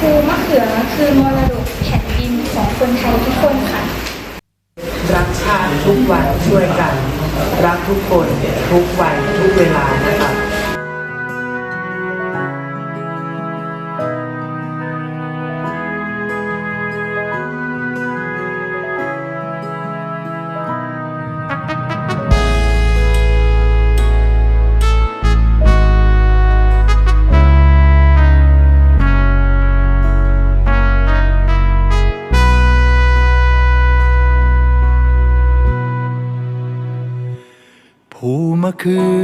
ภูมะเขือคือมรดกแผ่นดินของคนไทยทุกคนค่ะ รักชาติทุกวันช่วยกัน รักทุกคนทุกวันทุกเวลานะคะ ภูมะคือ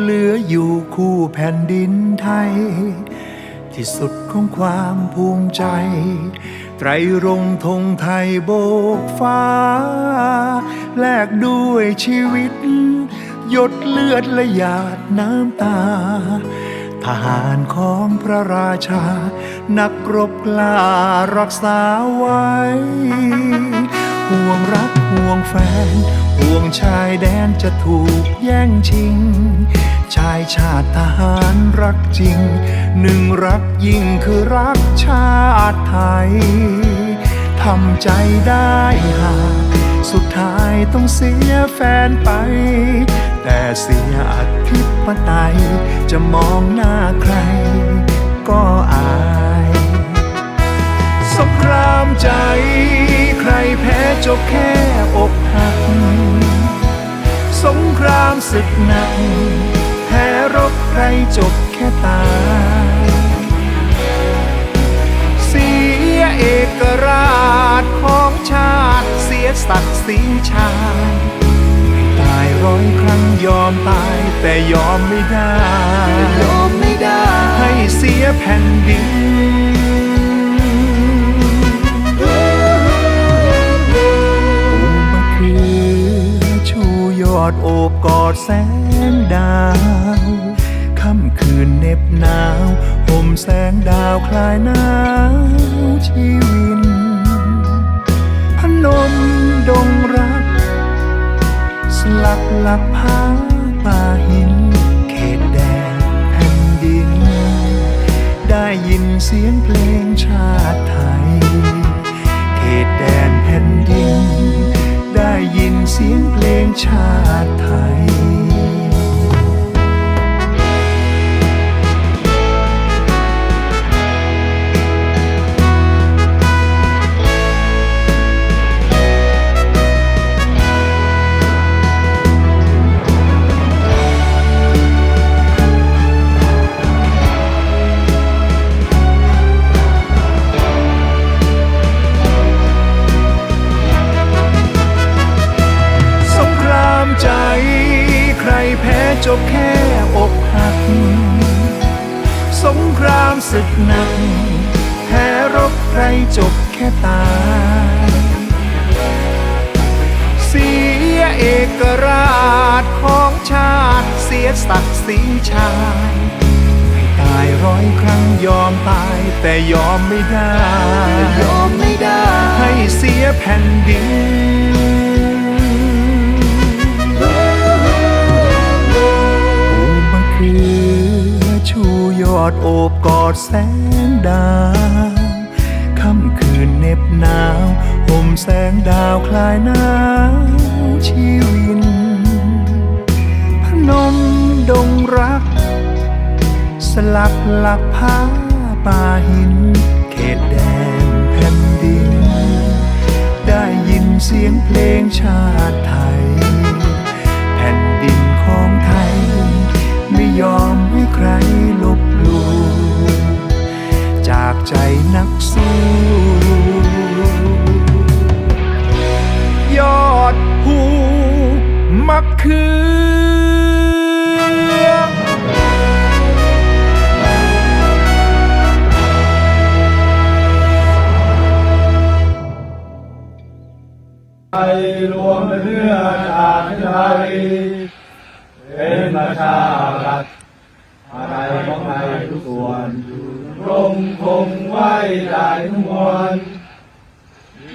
เหลืออยู่คู่แผ่นดินไทย ที่สุดของความภูมิใจ ไตรรงค์ธงไทยโบกฟ้า แลกด้วยชีวิต หยดเลือดและหยาดน้ำตา ทหารของพระราชา นักรบกล้ารักษาไว้ ห่วงรักห่วงแฟน ห่วงชายแดนจะถูกแย่งชิง ชายชาติทหารรักจริง หนึ่งรักยิ่งคือรักชาติไทยทำใจได้หากสุดท้ายต้องเสียแฟนไป แต่เสียอธิปไตยจะมองหน้าใคร สงครามศึกหนักแพ้รบใครจบแค่ตายเสียเอกราชของชาติเสียศักดิ์ศรีชาติให้ตายร้อยครั้งยอมตายแต่ยอมไม่ได้ ยอมไม่ได้ ให้เสียแผ่นดิน โอบกอดแสงดาวค่ำคืนเหน็บหนาวห่มแสงดาวคลายหนาวชีวิน พนมดงรัก สลักหลักผาป่าหิน เขตแดนแผ่นดิน ได้ยินเสียงเพลงชาติไทย ชาติไทย ศึกหนัก แพ้รบใครจบแค่ตาย เสียเอกราชของชาติ เสียศักดิ์ศรีชาติให้ตายร้อยครั้งยอมตายแต่ยอมไม่ได้ ยอมไม่ได้ ให้เสียแผ่นดิน ดแสงดาวค่ำคืนเหน็บหนาวห่มแสงดาวคลายหนาวชีวิน พนมดงรัก สลักหลักผ้าป่าหิน เขตแดนแผ่นดิน ได้ยินเสียงเพลงชาติไทย มเนื้อชาติไทยเป็นประชารัฐอะไรของไทยทุกส่วนรงคงไว้ได้ทุกมวล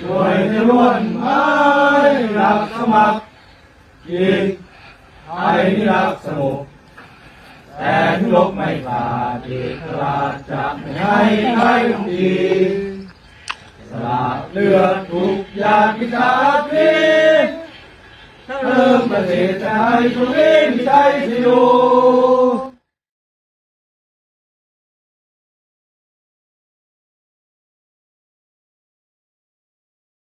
ด้วยจะล้วนไม้รักสมัครกิจไทยนิรักสงบแต่ถึงลบไม่ขาดเอกราชจะไม่ให้ใครลงดีสละเลือดทุกยางพิชา เริ่มประเทศ